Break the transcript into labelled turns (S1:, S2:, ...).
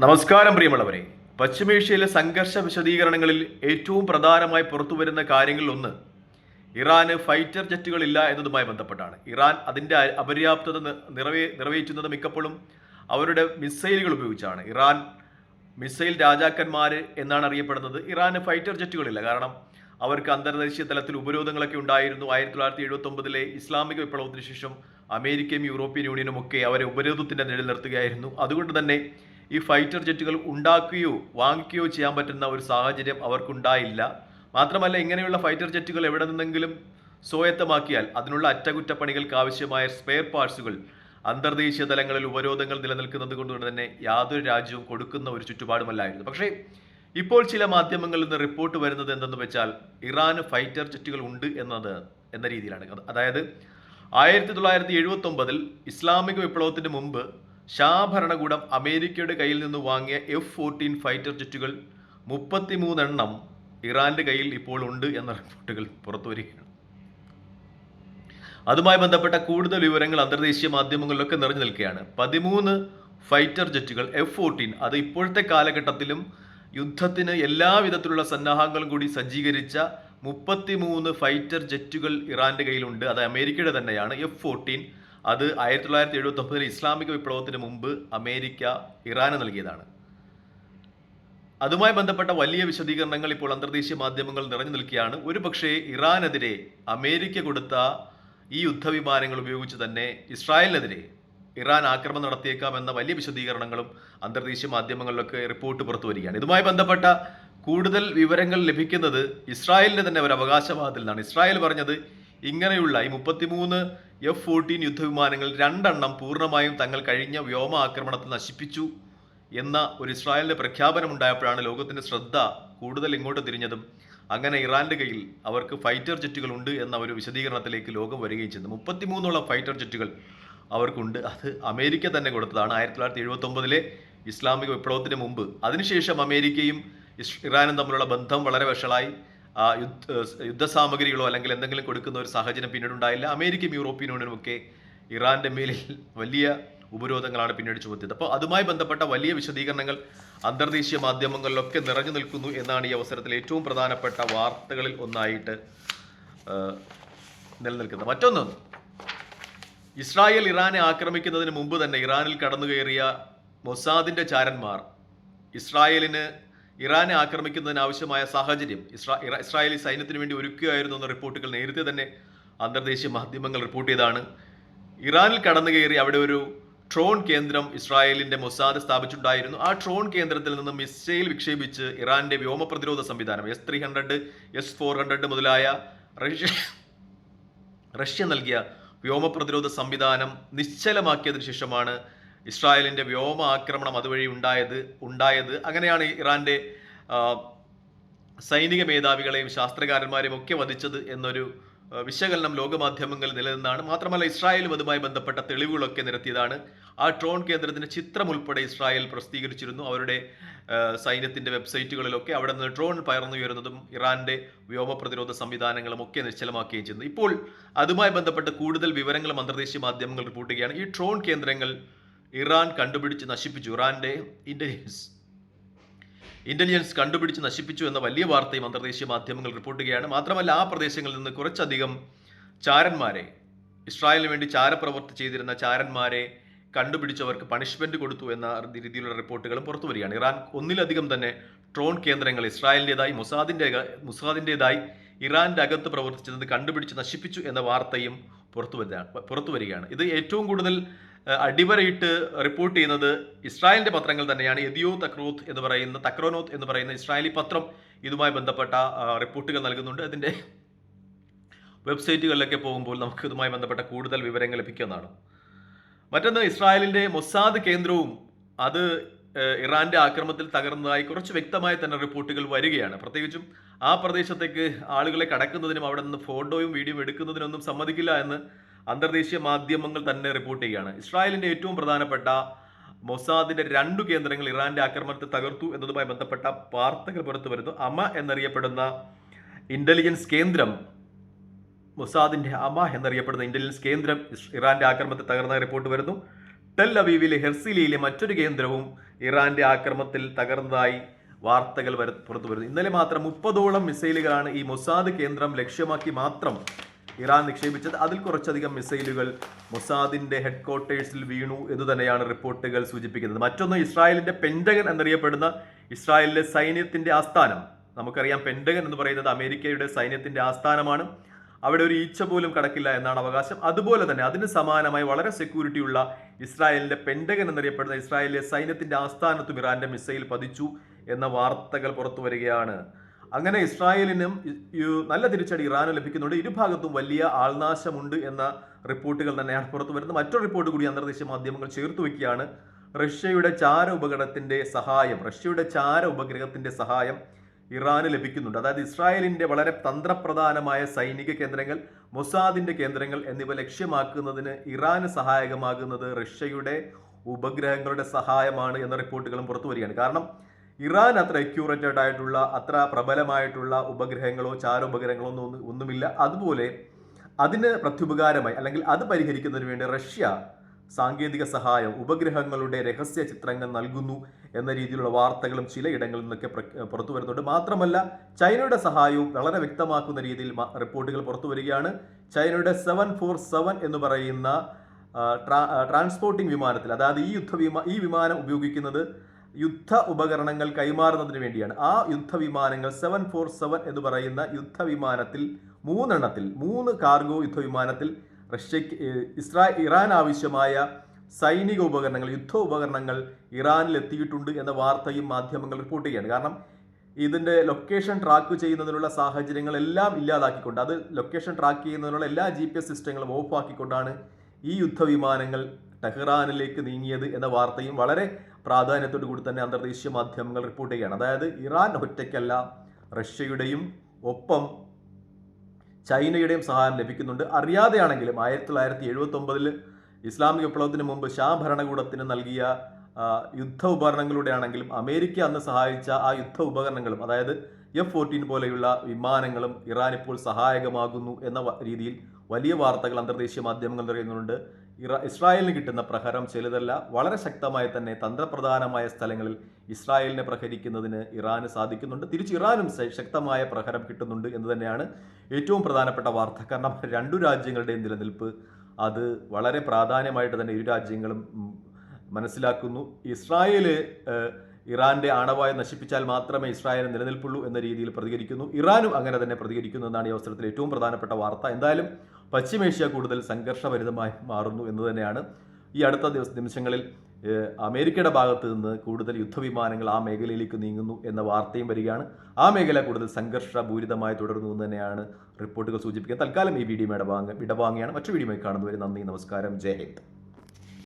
S1: നമസ്കാരം പ്രിയമുള്ളവരെ. പശ്ചിമേഷ്യയിലെ സംഘർഷ വിശദീകരണങ്ങളിൽ ഏറ്റവും പ്രധാനമായി പുറത്തുവരുന്ന കാര്യങ്ങളിൽ ഒന്ന് ഇറാന് ഫൈറ്റർ ജെറ്റുകളില്ല എന്നതുമായി ബന്ധപ്പെട്ടാണ്. ഇറാൻ അതിന്റെ അപര്യാപ്തത നിറവേ നിറവേറ്റുന്നത് മിക്കപ്പോഴും അവരുടെ മിസൈലുകൾ ഉപയോഗിച്ചാണ്. ഇറാൻ മിസൈൽ രാജാക്കന്മാർ എന്നാണ് അറിയപ്പെടുന്നത്. ഇറാന് ഫൈറ്റർ ജെറ്റുകളില്ല. കാരണം അവർക്ക് അന്തർദേശീയ തലത്തിൽ ഉപരോധങ്ങളൊക്കെ ഉണ്ടായിരുന്നു. ആയിരത്തി തൊള്ളായിരത്തി എഴുപത്തി ഒമ്പതിലെ ഇസ്ലാമിക വിപ്ലവത്തിന് ശേഷം അമേരിക്കയും യൂറോപ്യൻ യൂണിയനും ഒക്കെ അവരെ ഉപരോധത്തിന്റെ നിഴൽ നിർത്തുകയായിരുന്നു. അതുകൊണ്ട് തന്നെ ഈ ഫൈറ്റർ ജെറ്റുകൾ ഉണ്ടാക്കുകയോ വാങ്ങിക്കുകയോ ചെയ്യാൻ പറ്റുന്ന ഒരു സാഹചര്യം അവർക്കുണ്ടായില്ല. മാത്രമല്ല ഇങ്ങനെയുള്ള ഫൈറ്റർ ജെറ്റുകൾ എവിടെ നിന്നെങ്കിലും സ്വായത്തമാക്കിയാൽ അതിനുള്ള അറ്റകുറ്റപ്പണികൾക്ക് ആവശ്യമായ സ്പെയർ പാർട്സുകൾ അന്തർദേശീയ തലങ്ങളിൽ ഉപരോധങ്ങൾ നിലനിൽക്കുന്നത് കൊണ്ട് തന്നെ യാതൊരു രാജ്യവും കൊടുക്കുന്ന ഒരു ചുറ്റുപാടുമല്ലായിരുന്നു. പക്ഷേ ഇപ്പോൾ ചില മാധ്യമങ്ങളിൽ നിന്ന് റിപ്പോർട്ട് വരുന്നത് എന്തെന്ന് വെച്ചാൽ ഇറാന് ഫൈറ്റർ ജെറ്റുകൾ ഉണ്ട് എന്നത് എന്ന രീതിയിലാണ്. അതായത് ആയിരത്തി തൊള്ളായിരത്തി എഴുപത്തി ഒമ്പതിൽ ഇസ്ലാമിക വിപ്ലവത്തിന് മുമ്പ് ഷാ ഭരണകൂടം അമേരിക്കയുടെ കയ്യിൽ നിന്ന് വാങ്ങിയ എഫ് ഫോർട്ടീൻ ഫൈറ്റർ ജെറ്റുകൾ മുപ്പത്തിമൂന്നെണ്ണം ഇറാന്റെ കയ്യിൽ ഇപ്പോൾ ഉണ്ട് എന്ന റിപ്പോർട്ടുകൾ പുറത്തു വരികയാണ്. അതുമായി ബന്ധപ്പെട്ട കൂടുതൽ വിവരങ്ങൾ അന്തർദേശീയ മാധ്യമങ്ങളിലൊക്കെ നിറഞ്ഞു നിൽക്കുകയാണ്. പതിമൂന്ന് ഫൈറ്റർ ജെറ്റുകൾ എഫ് ഫോർട്ടീൻ അത് ഇപ്പോഴത്തെ കാലഘട്ടത്തിലും യുദ്ധത്തിന് എല്ലാ വിധത്തിലുള്ള സന്നാഹങ്ങളും കൂടി സജ്ജീകരിച്ച മുപ്പത്തിമൂന്ന് ഫൈറ്റർ ജെറ്റുകൾ ഇറാന്റെ കയ്യിലുണ്ട്. അത് അമേരിക്കയുടെ തന്നെയാണ്. എഫ് ഫോർട്ടീൻ അത് ആയിരത്തി തൊള്ളായിരത്തി എഴുപത്തി ഒമ്പതിൽ ഇസ്ലാമിക വിപ്ലവത്തിന് മുമ്പ് അമേരിക്ക ഇറാന് നൽകിയതാണ്. അതുമായി ബന്ധപ്പെട്ട വലിയ വിശദീകരണങ്ങൾ ഇപ്പോൾ അന്തർദേശീയ മാധ്യമങ്ങൾ നിറഞ്ഞു നിൽക്കുകയാണ്. ഒരു പക്ഷേ ഇറാനെതിരെ അമേരിക്ക കൊടുത്ത ഈ യുദ്ധവിമാനങ്ങൾ ഉപയോഗിച്ച് തന്നെ ഇസ്രായേലിനെതിരെ ഇറാൻ ആക്രമണം നടത്തിയേക്കാം എന്ന വലിയ വിശദീകരണങ്ങളും അന്തർദേശീയ മാധ്യമങ്ങളിലൊക്കെ റിപ്പോർട്ട് പുറത്തു വരികയാണ്. ഇതുമായി ബന്ധപ്പെട്ട കൂടുതൽ വിവരങ്ങൾ ലഭിക്കുന്നത് ഇസ്രായേലിന് തന്നെ ഒരു അവകാശവാദത്തിൽ നിന്നാണ് ഇസ്രായേൽ പറഞ്ഞത് ഇങ്ങനെയുള്ള ഈ മുപ്പത്തിമൂന്ന് എഫ് ഫോർട്ടീൻ യുദ്ധവിമാനങ്ങൾ രണ്ടെണ്ണം പൂർണമായും തങ്ങൾ കഴിഞ്ഞ വ്യോമ ആക്രമണത്തെ നശിപ്പിച്ചു എന്ന ഒരു ഇസ്രായേലിന്റെ പ്രഖ്യാപനം ഉണ്ടായപ്പോഴാണ് ലോകത്തിന്റെ ശ്രദ്ധ കൂടുതൽ ഇങ്ങോട്ട് തിരിഞ്ഞതും അങ്ങനെ ഇറാന്റെ കയ്യിൽ അവർക്ക് ഫൈറ്റർ ജെറ്റുകൾ ഉണ്ട് എന്ന ഒരു വിശദീകരണത്തിലേക്ക് ലോകം വരികയും ചെയ്തു. മുപ്പത്തിമൂന്നോളം ഫൈറ്റർ ജെറ്റുകൾ അവർക്കുണ്ട്. അത് അമേരിക്ക തന്നെ കൊടുത്തതാണ്. ആയിരത്തി തൊള്ളായിരത്തി എഴുപത്തി ഒമ്പതിലെ ഇസ്ലാമിക വിപ്ലവത്തിന് മുമ്പ്. അതിനുശേഷം അമേരിക്കയും ഇറാനും തമ്മിലുള്ള ബന്ധം വളരെ വഷളായി. യുദ്ധ സാമഗ്രികളോ അല്ലെങ്കിൽ എന്തെങ്കിലും കൊടുക്കുന്ന ഒരു സാഹചര്യം പിന്നീട് ഉണ്ടായില്ല അമേരിക്കയും യൂറോപ്യൻ യൂണിയനും ഒക്കെ ഇറാന്റെ മേലിൽ വലിയ ഉപരോധങ്ങളാണ് പിന്നീട് ചുമത്തിയത്. അപ്പോൾ അതുമായി ബന്ധപ്പെട്ട വലിയ വിശദീകരണങ്ങൾ അന്തർദേശീയ മാധ്യമങ്ങളിലൊക്കെ നിറഞ്ഞു നിൽക്കുന്നു എന്നാണ് ഈ അവസരത്തിൽ ഏറ്റവും പ്രധാനപ്പെട്ട വാർത്തകളിൽ ഒന്നായിട്ട് നിലനിൽക്കുന്നത്. മറ്റൊന്ന് ഇസ്രായേൽ ഇറാനെ ആക്രമിക്കുന്നതിന് മുമ്പ് തന്നെ ഇറാനിൽ കടന്നു കയറിയ മൊസാദിന്റെ ചാരന്മാർ ഇസ്രായേലിന് ഇറാനെ ആക്രമിക്കുന്നതിന് ആവശ്യമായ സാഹചര്യം ഇസ്രാ ഇസ്രായേലി സൈന്യത്തിന് വേണ്ടി ഒരുക്കുകയായിരുന്നു എന്ന റിപ്പോർട്ടുകൾ നേരത്തെ തന്നെ അന്തർദേശീയ മാധ്യമങ്ങൾ റിപ്പോർട്ട് ചെയ്താണ്. ഇറാനിൽ കടന്നു കയറി അവിടെ ഒരു ട്രോൺ കേന്ദ്രം ഇസ്രായേലിന്റെ മൊസാദ് സ്ഥാപിച്ചിട്ടുണ്ടായിരുന്നു. ആ ട്രോൺ കേന്ദ്രത്തിൽ നിന്ന് മിസൈൽ വിക്ഷേപിച്ച് ഇറാന്റെ വ്യോമ പ്രതിരോധ സംവിധാനം S three hundred S four hundred മുതലായ റഷ്യ റഷ്യ നൽകിയ വ്യോമ പ്രതിരോധ സംവിധാനം നിശ്ചലമാക്കിയതിനു ശേഷമാണ് ഇസ്രായേലിന്റെ വ്യോമ ആക്രമണം അതുവഴി ഉണ്ടായത് ഉണ്ടായത്. അങ്ങനെയാണ് ഇറാന്റെ സൈനിക മേധാവികളെയും ശാസ്ത്രകാരന്മാരെയും ഒക്കെ വധിച്ചത് എന്നൊരു വിശകലനം ലോകമാധ്യമങ്ങളിൽ നിലനിന്നാണ്. മാത്രമല്ല ഇസ്രായേലും അതുമായി ബന്ധപ്പെട്ട തെളിവുകളൊക്കെ നിരത്തിയതാണ്. ആ ട്രോൺ കേന്ദ്രത്തിന്റെ ചിത്രം ഉൾപ്പെടെ ഇസ്രായേൽ പ്രസിദ്ധീകരിച്ചിരുന്നു. അവരുടെ സൈന്യത്തിന്റെ വെബ്സൈറ്റുകളിലൊക്കെ അവിടെ നിന്ന് ഡ്രോൺ പയർന്നുയരുന്നതും ഇറാന്റെ വ്യോമ പ്രതിരോധ സംവിധാനങ്ങളും ഒക്കെ നിശ്ചലമാക്കുകയും ചെയ്യുന്നു. ഇപ്പോൾ അതുമായി ബന്ധപ്പെട്ട് കൂടുതൽ വിവരങ്ങൾ അന്തർദേശീയ മാധ്യമങ്ങൾ റിപ്പോർട്ട് ചെയ്യുകയാണ്. ഈ ട്രോൺ കേന്ദ്രങ്ങൾ ഇറാൻ കണ്ടുപിടിച്ച് നശിപ്പിച്ചു. ഇറാന്റെ ഇന്റലിജൻസ് ഇന്റലിജൻസ് കണ്ടുപിടിച്ച് നശിപ്പിച്ചു എന്ന വലിയ വാർത്തയും അന്തർദേശീയ മാധ്യമങ്ങൾ റിപ്പോർട്ട് ചെയ്യുകയാണ്. മാത്രമല്ല ആ പ്രദേശങ്ങളിൽ നിന്ന് കുറച്ചധികം ചാരന്മാരെ ഇസ്രായേലിന് വേണ്ടി ചാരപ്രവർത്തി ചെയ്തിരുന്ന ചാരന്മാരെ കണ്ടുപിടിച്ചവർക്ക് പണിഷ്മെന്റ് കൊടുത്തു എന്ന രീതിയിലുള്ള റിപ്പോർട്ടുകളും പുറത്തു വരികയാണ്. ഇറാൻ ഒന്നിലധികം തന്നെ ട്രോൺ കേന്ദ്രങ്ങൾ ഇസ്രായേലിന്റെതായി മൊസാദിന്റെ മുസാദിന്റെതായി ഇറാന്റെ അകത്ത് പ്രവർത്തിച്ചത് കണ്ടുപിടിച്ച് നശിപ്പിച്ചു എന്ന വാർത്തയും പുറത്തു പുറത്തു വരികയാണ്. ഇത് ഏറ്റവും കൂടുതൽ അടിവരയിട്ട് റിപ്പോർട്ട് ചെയ്യുന്നത് ഇസ്രായേലിന്റെ പത്രങ്ങൾ തന്നെയാണ്. എദിയോ തക്രോത്ത് എന്ന് പറയുന്ന തക്രോനോത്ത് എന്ന് പറയുന്ന ഇസ്രായേലി പത്രം ഇതുമായി ബന്ധപ്പെട്ട റിപ്പോർട്ടുകൾ നൽകുന്നുണ്ട്. അതിന്റെ വെബ്സൈറ്റുകളിലൊക്കെ പോകുമ്പോൾ നമുക്ക് ഇതുമായി ബന്ധപ്പെട്ട കൂടുതൽ വിവരങ്ങൾ ലഭിക്കുന്നതാണ്. മറ്റൊന്ന് ഇസ്രായേലിന്റെ മൊസാദ് കേന്ദ്രവും അത് ഇറാന്റെ ആക്രമണത്തിൽ തകർന്നതായി കുറച്ച് വ്യക്തമായി തന്നെ റിപ്പോർട്ടുകൾ വരികയാണ്. പ്രത്യേകിച്ചും ആ പ്രദേശത്തേക്ക് ആളുകളെ കടക്കുന്നതിനും അവിടെ നിന്ന് ഫോട്ടോയും വീഡിയോയും എടുക്കുന്നതിനൊന്നും സമ്മതിക്കില്ല എന്ന് അന്തർദേശീയ മാധ്യമങ്ങൾ തന്നെ റിപ്പോർട്ട് ചെയ്യുകയാണ്. ഇസ്രായേലിന്റെ ഏറ്റവും പ്രധാനപ്പെട്ട മൊസാദിന്റെ രണ്ടു കേന്ദ്രങ്ങൾ ഇറാന്റെ ആക്രമണത്തെ തകർത്തു എന്നതുമായി ബന്ധപ്പെട്ട വാർത്തകൾ പുറത്തു വരുന്നു. അമ എന്നറിയപ്പെടുന്ന ഇന്റലിജൻസ് കേന്ദ്രം മൊസാദിന്റെ അമ എന്നറിയപ്പെടുന്ന ഇന്റലിജൻസ് കേന്ദ്രം ഇറാന്റെ ആക്രമണത്തെ തകർന്ന റിപ്പോർട്ട് വരുന്നു. ടെൽ അവീവിലെ ഹെർസിലിയിലെ മറ്റൊരു കേന്ദ്രവും ഇറാന്റെ ആക്രമണത്തിൽ തകർന്നതായി വാർത്തകൾ പുറത്തു വരുന്നു. ഇന്നലെ മാത്രം മുപ്പതോളം മിസൈലുകളാണ് ഈ മൊസാദ് കേന്ദ്രം ലക്ഷ്യമാക്കി മാത്രം ഇറാൻ നിക്ഷേപിച്ചത്. അതിൽ കുറച്ചധികം മിസൈലുകൾ മൊസാദിന്റെ ഹെഡ് ക്വാർട്ടേഴ്സിൽ വീണു എന്ന് തന്നെയാണ് റിപ്പോർട്ടുകൾ സൂചിപ്പിക്കുന്നത്. മറ്റൊന്ന് ഇസ്രായേലിന്റെ പെൻഡഗൻ എന്നറിയപ്പെടുന്ന ഇസ്രായേലിലെ സൈന്യത്തിന്റെ ആസ്ഥാനം. നമുക്കറിയാം പെൻഡഗൻ എന്ന് പറയുന്നത് അമേരിക്കയുടെ സൈന്യത്തിന്റെ ആസ്ഥാനമാണ്. അവിടെ ഒരു ഈച്ച പോലും കടക്കില്ല എന്നാണ് അവകാശം. അതുപോലെ തന്നെ അതിന് സമാനമായി വളരെ സെക്യൂരിറ്റി ഉള്ള ഇസ്രായേലിന്റെ പെൻഡഗൻ എന്നറിയപ്പെടുന്ന ഇസ്രായേലിലെ സൈന്യത്തിന്റെ ആസ്ഥാനത്തും ഇറാന്റെ മിസൈൽ പതിച്ചു എന്ന വാർത്തകൾ പുറത്തു വരികയാണ്. അങ്ങനെ ഇസ്രായേലിനും നല്ല തിരിച്ചടി ഇറാനും ലഭിക്കുന്നുണ്ട്. ഇരുഭാഗത്തും വലിയ ആൾനാശമുണ്ട് എന്ന റിപ്പോർട്ടുകൾ തന്നെയാണ് പുറത്തു വരുന്നത്. മറ്റൊരു റിപ്പോർട്ട് കൂടി അന്തർദേശീയ മാധ്യമങ്ങൾ ചേർത്ത് വയ്ക്കുകയാണ്. റഷ്യയുടെ ചാര ഉപകരണത്തിന്റെ സഹായം റഷ്യയുടെ ചാര ഉപഗ്രഹത്തിന്റെ സഹായം ഇറാന് ലഭിക്കുന്നുണ്ട്. അതായത് ഇസ്രായേലിന്റെ വളരെ തന്ത്രപ്രധാനമായ സൈനിക കേന്ദ്രങ്ങൾ മൊസാദിന്റെ കേന്ദ്രങ്ങൾ എന്നിവ ലക്ഷ്യമാക്കുന്നതിന് ഇറാന് സഹായകമാകുന്നത് റഷ്യയുടെ ഉപഗ്രഹങ്ങളുടെ സഹായമാണ് എന്ന റിപ്പോർട്ടുകളും പുറത്തു വരികയാണ്. കാരണം ഇറാൻ അത്ര അക്യൂറേറ്റഡ് ആയിട്ടുള്ള അത്ര പ്രബലമായിട്ടുള്ള ഉപഗ്രഹങ്ങളോ ചാരോപഗ്രഹങ്ങളോ ഒന്നും ഒന്നും- ഒന്നുമില്ല. അതുപോലെ അതിന് പ്രത്യുപകാരമായി അല്ലെങ്കിൽ അത് പരിഹരിക്കുന്നതിന് വേണ്ടി റഷ്യ സാങ്കേതിക സഹായം ഉപഗ്രഹങ്ങളുടെ രഹസ്യ ചിത്രങ്ങൾ നൽകുന്നു എന്ന രീതിയിലുള്ള വാർത്തകളും ചില ഇടങ്ങളിൽ നിന്നൊക്കെ പുറത്തു വരുന്നുണ്ട്. മാത്രമല്ല ചൈനയുടെ സഹായവും വളരെ വ്യക്തമാക്കുന്ന രീതിയിൽ റിപ്പോർട്ടുകൾ പുറത്തു വരികയാണ്. ചൈനയുടെ സെവൻ ഫോർ സെവൻ എന്ന് പറയുന്ന ട്രാൻസ്പോർട്ടിംഗ് വിമാനത്തിൽ അതായത് ഈ യുദ്ധ വിമാ ഈ വിമാനം ഉപയോഗിക്കുന്നത് യുദ്ധ ഉപകരണങ്ങൾ കൈമാറുന്നതിന് വേണ്ടിയാണ്. ആ യുദ്ധവിമാനങ്ങൾ സെവൻ ഫോർ സെവൻ എന്ന് പറയുന്ന യുദ്ധവിമാനത്തിൽ മൂന്നെണ്ണത്തിൽ മൂന്ന് കാർഗോ യുദ്ധവിമാനത്തിൽ റഷ്യക്ക് ഇസ്രാ ഇറാൻ ആവശ്യമായ സൈനിക ഉപകരണങ്ങൾ യുദ്ധ ഉപകരണങ്ങൾ ഇറാനിൽ എത്തിയിട്ടുണ്ട് എന്ന വാർത്തയും മാധ്യമങ്ങൾ റിപ്പോർട്ട് ചെയ്യുകയാണ്. കാരണം ഇതിന്റെ ലൊക്കേഷൻ ട്രാക്ക് ചെയ്യുന്നതിനുള്ള സാഹചര്യങ്ങളെല്ലാം ഇല്ലാതാക്കിക്കൊണ്ട് അത് ലൊക്കേഷൻ ട്രാക്ക് ചെയ്യുന്നതിനുള്ള എല്ലാ ജി പി എസ് സിസ്റ്റങ്ങളും ഓഫ് ആക്കിക്കൊണ്ടാണ് ഈ യുദ്ധവിമാനങ്ങൾ ടെഹ്റാനിലേക്ക് നീങ്ങിയത് എന്ന വാർത്തയും വളരെ പ്രാധാന്യത്തോടു കൂടി തന്നെ അന്തർദേശീയ മാധ്യമങ്ങൾ റിപ്പോർട്ട് ചെയ്യുകയാണ്. അതായത് ഇറാൻ ഒറ്റയ്ക്കല്ല റഷ്യയുടെയും ഒപ്പം ചൈനയുടെയും സഹായം ലഭിക്കുന്നുണ്ട്. അറിയാതെയാണെങ്കിലും ആയിരത്തി തൊള്ളായിരത്തി എഴുപത്തി ഒമ്പതിൽ ഇസ്ലാമിക വിപ്ലവത്തിന് മുമ്പ് ഷാ ഭരണകൂടത്തിന് നൽകിയ യുദ്ധ ഉപകരണങ്ങളുടെ ആണെങ്കിലും അമേരിക്ക അന്ന് സഹായിച്ച ആ യുദ്ധ ഉപകരണങ്ങളും അതായത് എഫ് ഫോർട്ടീൻ പോലെയുള്ള വിമാനങ്ങളും ഇറാൻ ഇപ്പോൾ സഹായകമാകുന്നു എന്ന രീതിയിൽ വലിയ വാർത്തകൾ അന്തർദേശീയ മാധ്യമങ്ങൾ പറയുന്നുണ്ട് ഇറ ഇസ്രായേലിന് കിട്ടുന്ന പ്രഹരം ചെലുതല്ല വളരെ ശക്തമായി തന്നെ തന്ത്രപ്രധാനമായ സ്ഥലങ്ങളിൽ ഇസ്രായേലിനെ പ്രഹരിക്കുന്നതിന് ഇറാന് സാധിക്കുന്നുണ്ട്. തിരിച്ച് ഇറാനും ശക്തമായ പ്രഹരം കിട്ടുന്നുണ്ട് എന്ന് തന്നെയാണ് ഏറ്റവും പ്രധാനപ്പെട്ട വാർത്ത. കാരണം രണ്ടു രാജ്യങ്ങളുടെയും നിലനിൽപ്പ് അത് വളരെ പ്രാധാന്യമായിട്ട് തന്നെ ഇരു രാജ്യങ്ങളും മനസ്സിലാക്കുന്നു. ഇസ്രായേൽ ഇറാന്റെ ആണവായുധം നശിപ്പിച്ചാൽ മാത്രമേ ഇസ്രായേലിന് നിലനിൽപ്പുള്ളൂ എന്ന രീതിയിൽ പ്രതികരിക്കുന്നു. ഇറാനും അങ്ങനെ തന്നെ പ്രതികരിക്കുന്നു എന്നാണ് ഈ അവസരത്തിൽ ഏറ്റവും പ്രധാനപ്പെട്ട വാർത്ത. എന്തായാലും പശ്ചിമേഷ്യ കൂടുതൽ സംഘർഷഭരിതമായി മാറുന്നു എന്ന് തന്നെയാണ് ഈ അടുത്ത ദിവസ നിമിഷങ്ങളിൽ അമേരിക്കയുടെ ഭാഗത്ത് നിന്ന് കൂടുതൽ യുദ്ധവിമാനങ്ങൾ ആ മേഖലയിലേക്ക് നീങ്ങുന്നു എന്ന വാർത്തയും വരികയാണ്. ആ മേഖല കൂടുതൽ സംഘർഷപൂരിതമായി തുടരുന്നു എന്ന് തന്നെയാണ് റിപ്പോർട്ടുകൾ സൂചിപ്പിക്കുന്നത്. തൽക്കാലം ഈ വീഡിയോ ഇടവാങ്ങ ഇടവാങ്ങിയാണ്. മറ്റു വീഡിയോയിൽ കാണുന്നവരെ നന്ദി നമസ്കാരം. ജയ് ഹിന്ദ്.